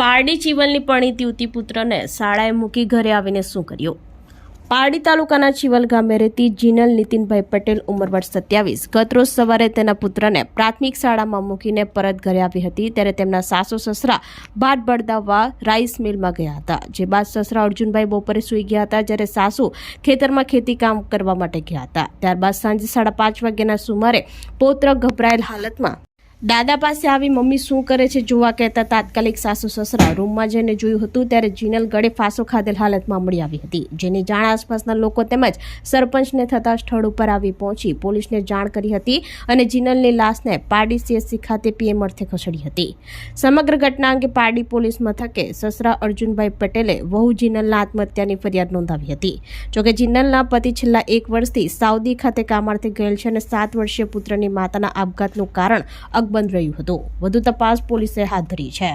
પારડી ચીવલની પરણીત યુવતી પુત્રને શાળાએ મૂકી ઘરે આવીને શું કર્યું? પારડી તાલુકાના ચીવલ ગામે રહેતી જીનલ નીતિનભાઈ પટેલ ઉંમર વર્ષ સત્યાવીસ. ગતરોજ સવારે તેના પુત્રને પ્રાથમિક શાળામાં મૂકીને પરત ઘરે આવી હતી. ત્યારે તેમના સાસુ સસરા ભાત બળદાવવા રાઈસ મિલમાં ગયા હતા. જે બાદ સસરા અર્જુનભાઈ બપોરે સૂઈ ગયા હતા, જ્યારે સાસુ ખેતરમાં ખેતી કામ કરવા માટે ગયા હતા. ત્યારબાદ સાંજે સાડા પાંચ વાગ્યાના સુમારે પૌત્ર ગભરાયેલ હાલતમાં દાદા પાસે આવી મમ્મી શું કરે છે જોવા કહેતા તાત્કાલિક સાસુ સસરા રૂમમાં જઈને જોયું હતું, ત્યારે જીનલ ગળે ફાંસો ખાધેલ હાલતમાં મળી આવી હતી. જેની જાણ આસપાસના લોકો તેમજ સરપંચને થતા સ્થળ ઉપર આવી પહોંચી પોલીસને જાણ કરી હતી અને જીનલની લાશને પારડી સીએસસી ખાતે પીએમ અર્થે ખસેડી હતી. સમગ્ર ઘટના અંગે પારડી પોલીસ મથકે સસરા અર્જુનભાઈ પટેલે વહુ જીનલના આત્મહત્યાની ફરિયાદ નોંધાવી હતી. જોકે જીનલના પતિ છેલ્લા એક વર્ષથી સાઉદી ખાતે કામાર્થે ગયેલ છે અને સાત વર્ષીય પુત્રની માતાના આપઘાતનું કારણ અકબંધ રહ્યું હતું. વધુ તપાસ પોલીસે હાથ ધરી છે.